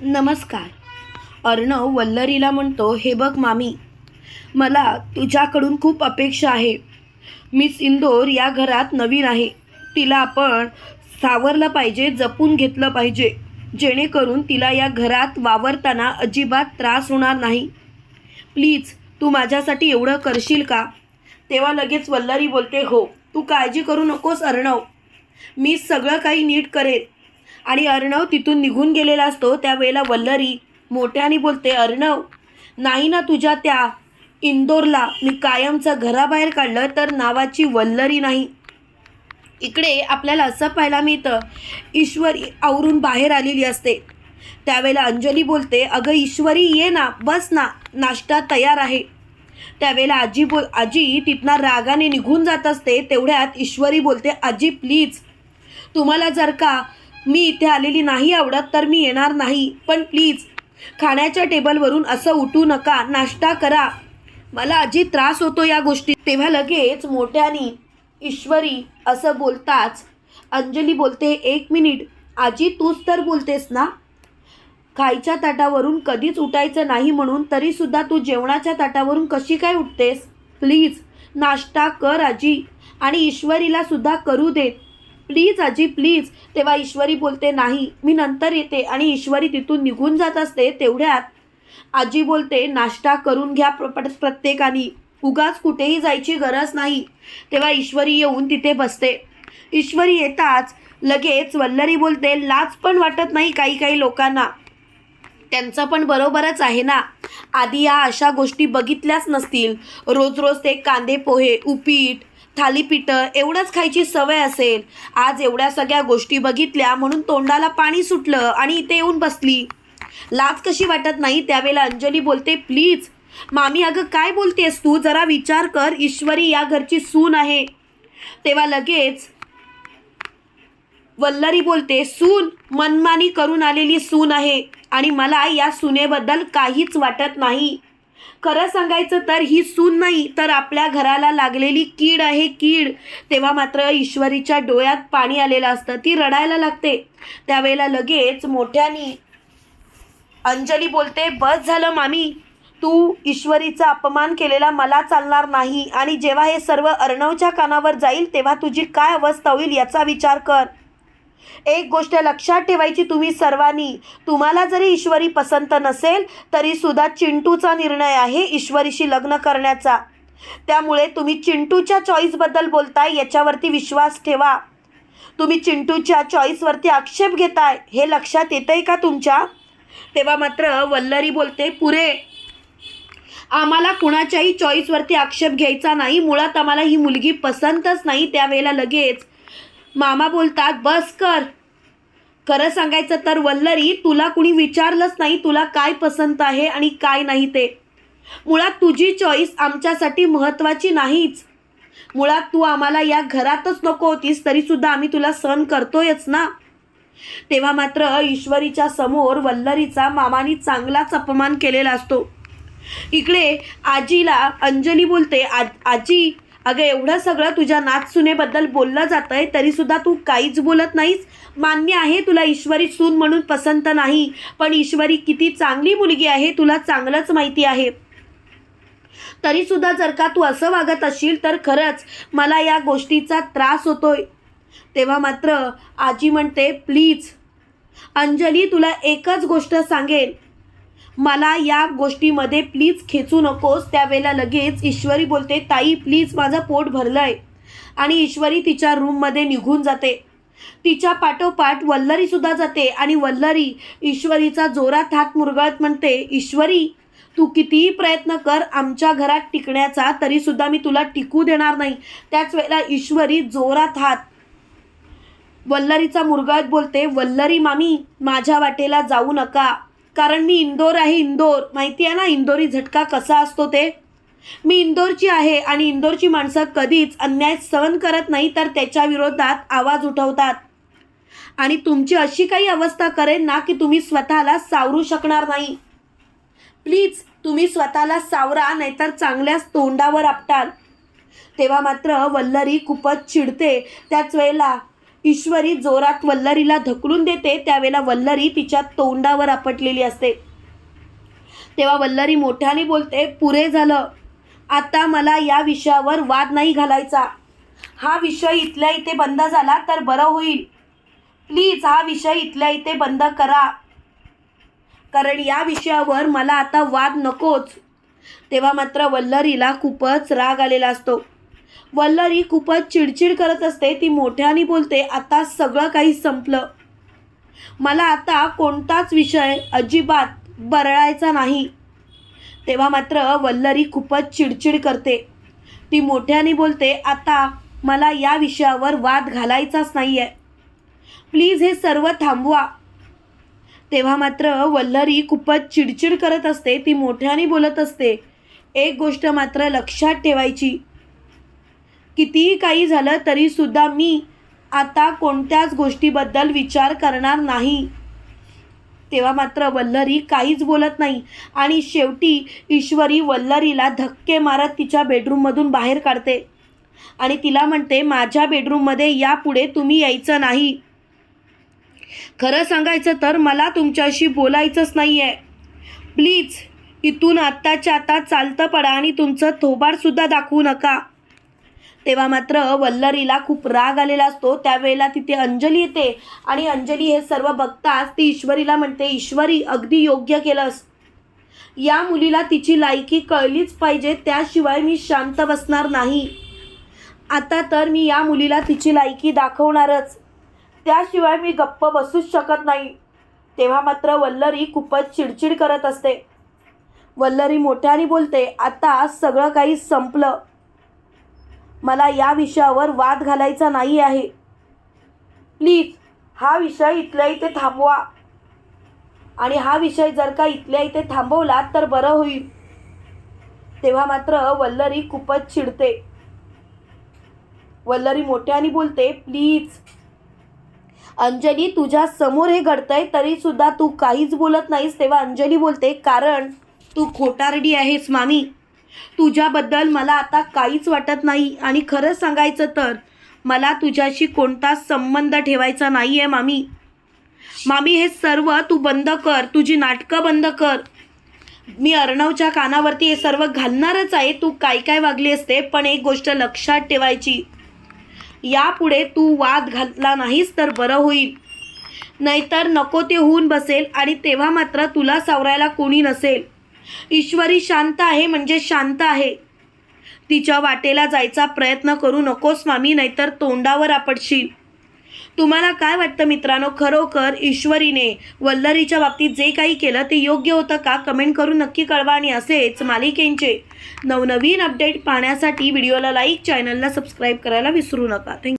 नमस्कार. अर्णव वल्लरीला म्हणतो हे बघ मामी मला तुझ्याकडून खूप अपेक्षा आहे. मिस इंदोर या घरात नवीन आहे. तिला आपण सावरलं पाहिजे जपून घेतलं पाहिजे. जेणेकरून तिला या घरात वावरताना अजिबात त्रास होणार नाही. प्लीज तू माझ्यासाठी एवढं करशील का? तेव्हा लगेच वल्लरी बोलते हो तू काळजी करू नकोस अर्णव. मी सगळं काही नीट करेन. आणि अर्णव तिथून निघून गेलेला असतो त्यावेळेला वल्लरी मोठ्याने बोलते अर्णव नाही ना तुझ्या त्या इंदोरला मी कायमचं घराबाहेर काढलं तर नावाची वल्लरी नाही. इकडे आपल्याला असं पाहायला मिळतं ईश्वरी आवरून बाहेर आलेली असते. त्यावेळेला अंजली बोलते अगं ईश्वरी ये ना बस ना नाश्ता तयार आहे. त्यावेळेला आजी बोल आजी तिथनं रागाने निघून जात असते तेवढ्यात ईश्वरी बोलते आजी प्लीज तुम्हाला जर का मी इथे आलेली नाही आवडत तर मी येणार नाही. पण प्लीज खाण्याच्या टेबलवरून असं उठू नका नाश्ता करा. मला अजी त्रास होतो या गोष्टी. तेव्हा लगेच मोठ्याने ईश्वरी असं बोलताच अंजली बोलते एक मिनिट आजी तूच तर बोलतेस ना? खायच्या ताटावरून कधीच उठायचं नाही म्हणून तरीसुद्धा तू जेवणाच्या ताटावरून कशी काय उठतेस? प्लीज नाश्ता कर आजी आणि ईश्वरीला सुद्धा करू देत. प्लीज आजी प्लीज. तेव्हा ईश्वरी बोलते नाही मी नंतर येते. आणि ईश्वरी तिथून निघून जात असते तेवढ्यात. आजी बोलते नाश्ता करून घ्या प्रत्येकाने. उगाच कुठेही जायची गरज नाही. तेव्हा ईश्वरी येऊन तिथे बसते. ईश्वरी येताच लगेच वल्लरी बोलते लाज पण वाटत नाही काही काही लोकांना. त्यांचं पण बरोबरच आहे ना. आधी या अशा गोष्टी बघितल्याच नसतील. रोज रोज ते कांदे पोहे उपीट थालीपीठं एवढंच खायची सवय असेल. आज एवढ्या सगळ्या गोष्टी बघितल्या म्हणून तोंडाला पाणी सुटलं आणि इथे येऊन बसली. लाज कशी वाटत नाही त्यावेळेला अंजली बोलते प्लीज मामी अगं काय बोलतेस तू? जरा विचार कर ईश्वरी या घरची सून आहे. तेव्हा लगेच वल्लरी बोलते सून मनमानी करून आलेली सून आहे आणि मला या सुनेबद्दल काहीच वाटत नाही. खरं सांगायचं तर ही सून नाही तर आपल्या घराला लागलेली कीड आहे कीड. तेव्हा मात्र ईश्वरीच्या डोळ्यात पाणी आलेलं असतं ती रडायला लागते. त्यावेळेला लगेच मोठ्यानी अंजली बोलते बस झालं मामी. तू ईश्वरीचा अपमान केलेला मला चालणार नाही आणि जेव्हा हे सर्व अर्णवच्या कानावर जाईल तेव्हा तुझी काय अवस्था होईल याचा विचार कर. एक गोष्ट लक्षात ठेवायची तुम्ही सर्वांनी. तुम्हाला जरी ईश्वरी पसंत नसेल तरी सुद्धा चिंटूचा निर्णय आहे ईश्वरीशी लग्न करण्याचा. त्यामुळे तुम्ही चिंटूच्या चॉईसबद्दल बोलताय याच्यावरती विश्वास ठेवा. तुम्ही चिंटूच्या चॉईसवरती आक्षेप घेताय हे लक्षात येतंय का तुमच्या? तेव्हा मात्र वल्लरी बोलते पुरे आम्हाला कुणाच्याही चॉईसवरती आक्षेप घ्यायचा नाही. मुळात आम्हाला ही मुलगी पसंतच नाही त्यावेळेला लगेच मामा बोलतात बस कर. खरं सांगायचं तर वल्लरी तुला कुणी विचारलंच नाही तुला काय पसंत आहे आणि काय नाही ते. मुळात तुझी चॉईस आमच्यासाठी महत्त्वाची नाहीच. मुळात तू आम्हाला या घरातच नको होतीस तरीसुद्धा आम्ही तुला सहन करतोयच ना. तेव्हा मात्र ईश्वरीच्या समोर वल्लरीचा मामानी चांगलाच अपमान केलेला असतो. इकडे आजीला अंजली बोलते आ आजी अगं एवढं सगळं तुझ्या नाचसुनेबद्दल बोललं जातं आहे तरीसुद्धा तू काहीच बोलत नाहीस. मान्य आहे तुला ईश्वरी सून म्हणून पसंत नाही पण ईश्वरी किती चांगली मुलगी आहे तुला चांगलंच माहिती आहे. तरीसुद्धा जर का तू असं वागत असशील तर खरंच मला या गोष्टीचा त्रास होतोय. तेव्हा मात्र आजी म्हणते प्लीज अंजली तुला एकच गोष्ट सांगेल मला या गोष्टीमध्ये प्लीज खेचू नकोस. त्यावेळेला लगेच ईश्वरी बोलते ताई प्लीज माझं पोट भरलं आहे आणि ईश्वरी तिच्या रूममध्ये निघून जाते. तिच्या पाठोपाठ वल्लरीसुद्धा जाते आणि वल्लरी ईश्वरीचा जोरात हात मुरगळत म्हणते ईश्वरी तू कितीही प्रयत्न कर आमच्या घरात टिकण्याचा तरीसुद्धा मी तुला टिकू देणार नाही. त्याच वेळेला ईश्वरी जोरात हात वल्लरीचा मुरगळत बोलते वल्लरी मामी माझ्या वाटेला जाऊ नका. कारण मी इंदोर आहे इंदोर माहिती आहे ना इंदोरी झटका कसा असतो ते? मी इंदोरची आहे आणि इंदोरची माणसं कधीच अन्याय सहन करत नाही तर त्याच्या विरोधात आवाज उठवतात. आणि तुमची अशी काही अवस्था करेन ना की तुम्ही स्वतःला सावरू शकणार नाही. प्लीज तुम्ही स्वतःला सावरा नाहीतर चांगल्याच तोंडावर आपटाल. तेव्हा मात्र वल्लरी खूपच चिडते. त्याच वेळेला ईश्वरी जोरात वल्लरीला ढकलून देते त्यावेळेला वल्लरी तिच्या तोंडावर आपटलेली असते. तेव्हा वल्लरी मोठ्याने बोलते पुरे झालं. आता मला या विषयावर वाद नाही घालायचा. हा विषय इथल्या इथे बंद झाला तर बरं होईल. प्लीज हा विषय इथल्या इथे बंद करा. कारण या विषयावर मला आता वाद नकोच. तेव्हा मात्र वल्लरीला खूपच राग आलेला असतो. वल्लरी खूपच चिडचिड करत असते ती मोठ्याने बोलते आता सगळं काही संपलं. मला आता कोणताच विषय अजिबात बरळायचा नाही. तेव्हा मात्र वल्लरी खूपच चिडचिड करते. ती मोठ्याने बोलते आता मला या विषयावर वाद घालायचाच नाही आहे प्लीज हे सर्व थांबवा. तेव्हा मात्र वल्लरी खूपच चिडचिड करत असते ती मोठ्याने बोलत असते. एक गोष्ट मात्र लक्षात ठेवायची कितीही काही झालं तरीसुद्धा मी आता कोणत्याच गोष्टीबद्दल विचार करणार नाही. तेव्हा मात्र वल्लरी काहीच बोलत नाही. आणि शेवटी ईश्वरी वल्लरीला धक्के मारत तिच्या बेडरूममधून बाहेर काढते. आणि तिला म्हणते माझ्या बेडरूममध्ये यापुढे तुम्ही यायचं नाही. खरं सांगायचं तर मला तुमच्याशी बोलायचंच नाही आहे प्लीज इथून आत्ताच्या आता चालतं पडा आणि तुमचं थोबाडसुद्धा दाखवू नका. तेव्हा मात्र वल्लरीला खूप राग आलेला असतो. त्यावेळेला तिथे अंजली येते. आणि अंजली हे सर्व बघताच ती ईश्वरीला म्हणते ईश्वरी अगदी योग्य केलंस. या मुलीला तिची लायकी कळलीच पाहिजे. त्याशिवाय मी शांत बसणार नाही. आता तर मी या मुलीला तिची लायकी दाखवणारच. त्याशिवाय मी गप्प बसूच शकत नाही. तेव्हा मात्र वल्लरी खूपच चिडचिड करत असते. वल्लरी मोठ्याने बोलते आता सगळं काही संपलं. मला या विषयावर वाद घालायचा नाही आहे. प्लीज हा विषय इथल्या इथे थांबवा. आणि हा विषय जर का इथल्या इथे थांबवला तर बरं होईल. तेव्हा मात्र वल्लरी खूपच चिडते. वल्लरी मोठ्याने बोलते प्लीज. अंजली तुझ्या समोर हे घडतंय तरी सुद्धा तू काहीच बोलत नाहीस तेव्हा अंजली बोलते कारण तू खोटारडी आहेस मामी. तुझ्याबद्दल मला आता काहीच वाटत नाही. आणि खरं सांगायचं तर मला तुझ्याशी कोणताच संबंध ठेवायचा नाही आहे मामी. मामी हे सर्व तू बंद कर. तुझी नाटकं बंद कर. मी अर्णवच्या कानावरती हे सर्व घालणारच आहे. तू काय काय वागली असते पण एक गोष्ट लक्षात ठेवायची. यापुढे तू वाद घातला नाहीस तर बरं होईल. नाहीतर नको ते होऊन बसेल आणि तेव्हा मात्र तुला सावरायला कोणी नसेल. ईश्वरी शांत आहे म्हणजे शांत आहे. तिच्या वाटेला जायचा प्रयत्न करू नकोस मामी नाहीतर तोंडावर आपटशील. तुम्हाला काय वाटतं मित्रांनो? खरोखर ईश्वरीने वल्लरीच्या बाबतीत जे काही केलं ते योग्य होतं का? कमेंट करून नक्की कळवा आणि असेच मालिकेंचे नवनवीन अपडेट पाहण्यासाठी व्हिडिओला लाईक चॅनलला सबस्क्राईब करायला विसरू नका. थँक्यू